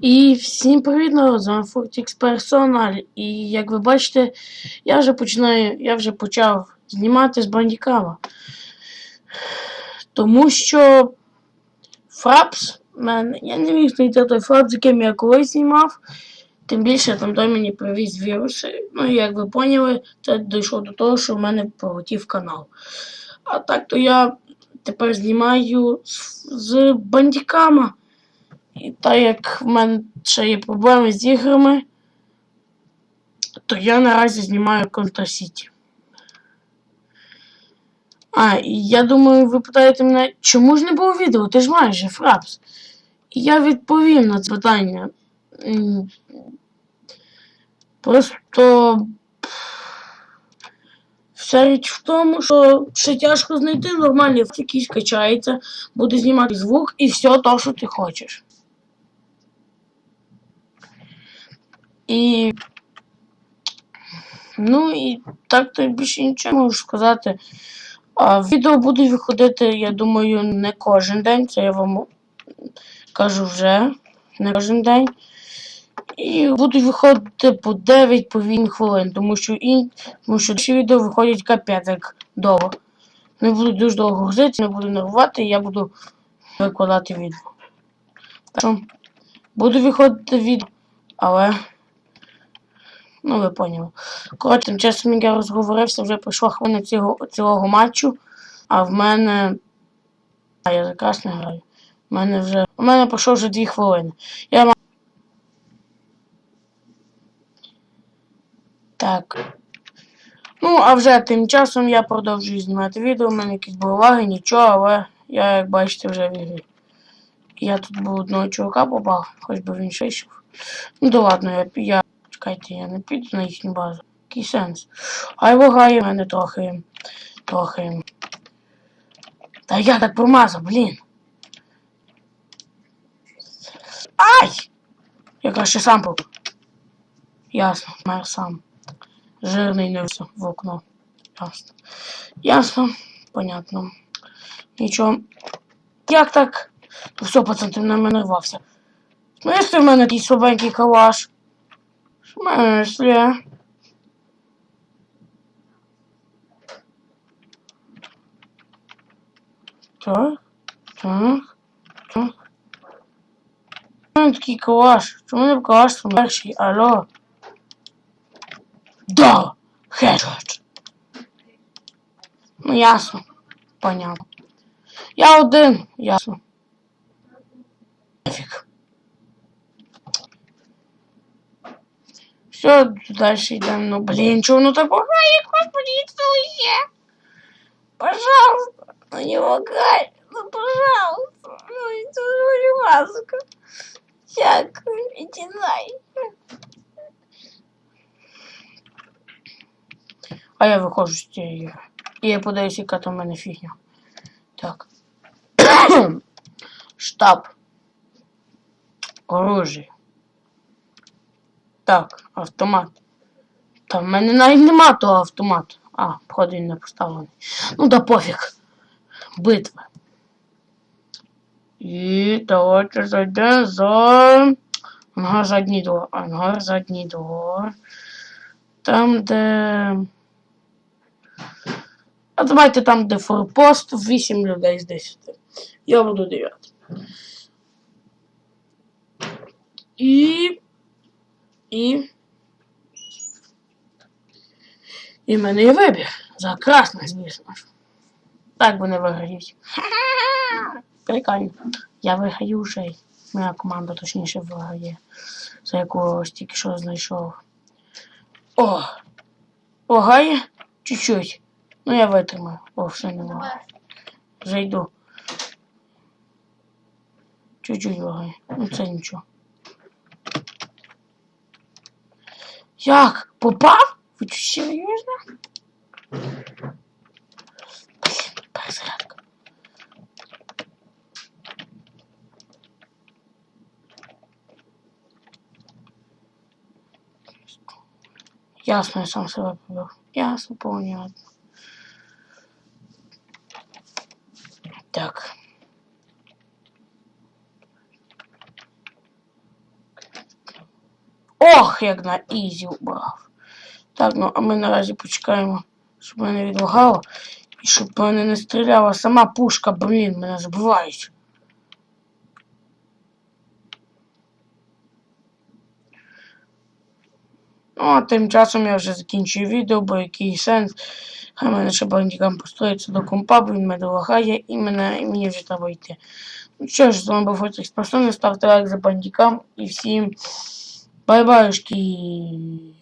І всім привіт, народ, з вами Fortix Personal. І як ви бачите, я вже починаю, я вже почав знімати з бандікама. Тому що Фрапс, мене, я не міг знайти той фрапс, яким я колись знімав. Тим більше там той мені привіз віруси. Ну і як ви поняли, це дійшло до того, що в мене полетів канал. А так то я тепер знімаю з, з бандікама. І так як в мене ще є проблеми з іграми, то я наразі знімаю Contra City. А, і я думаю, ви питаєте мене, чому ж не було відео? Ти ж маєш фрапс. І я відповім на це питання. Просто вся річ в тому, що ще тяжко знайти нормальний який скачається, буде знімати звук і все то, що ти хочеш. І. Ну і так то більше нічого можу сказати. А відео будуть виходити, я думаю, не кожен день. Це я вам кажу вже не кожен день. І будуть виходити по 9 по 8 хвилин, тому що ін... тому що інші відео виходять капець як довго. Не буду дуже довго грузити, не буду нервувати, я буду викладати відео. Буду виходити відео, але. Ну, ви поняли. Коротше, тим часом я розговорився, вже пройшла хвилина цього, цілого матчу, а в мене. А я якраз не граю. У мене вже. У мене пройшло вже 2 хвилини. Я. Так. Ну, а вже тим часом я продовжую знімати відео. У мене якісь були лаги, нічого, але я, як бачите, вже в ігрі. Я тут був одного чувака попав, хоч би він ще. Ну да ладно, я Чекайте, я не піду на їхню базу. Який сенс? Ай вагає мене трохи. Трохи. Та я так промазав, блін. Ай! Я краще сам був. Ясно, мер сам. Жирний не все в окно. Ясно. Ясно, понятно. Нічого. Як так? Все, пацан, ти на мене рвався. Смисли в мене такий слабенький калаш. В смысле? Так, так, так. Чому такий калаш? Чому не калаш перший? Алло? Да! Хеджет! Ну ясно. Понятно. Я один, ясно. Нафиг. Все, дальше идем. Ну, блин, что оно так лагает? Господи, Иисусе! Пожалуйста, ну не лагай. Ну, пожалуйста. Ну, же ласка. Так, иди най. А я виходжу з цієї ігри. І я подаюся, яка там в мене фігня. Так. Штаб. Оружие. Так, автомат. Та в мене навіть нема того автомату. А, походу він не поставлений. Ну да пофіг. Битва. І давайте зайдемо за ангар задній двор. Ангар задній двор. Там, де. А давайте там, де форпост, 8 людей з 10. Я буду 9. І. І. І є вибір. За красних, звісно. Так вони виграють. Прикольно. Я виграю вже. Моя команда точніше виграє. За яку ось тільки що знайшов. О! Лагає? Чуть-чуть. Ну я витримаю. О, все не лагає. Вже йду. Чуть-чуть лагає. Ну це нічого. Як? Попав? Ви що, серйозно? Блін, перезарядка. Ясно, я сам себе побив. Ясно, понятно. Так. Ох, як на ізі убрав. Так, ну а ми наразі почекаємо, щоб мене відлагало. І щоб мене не стріляла сама пушка, блін, мене забувають. Ну, а тим часом я вже закінчую відео, бо який сенс. Хай мене ще бандикам построїться до компа, бо він мене лагає і, мене, і мені вже треба йти. Ну що ж, з вами був Фотрикс Персони, ставте лайк за бандикам і всім бай-байшки.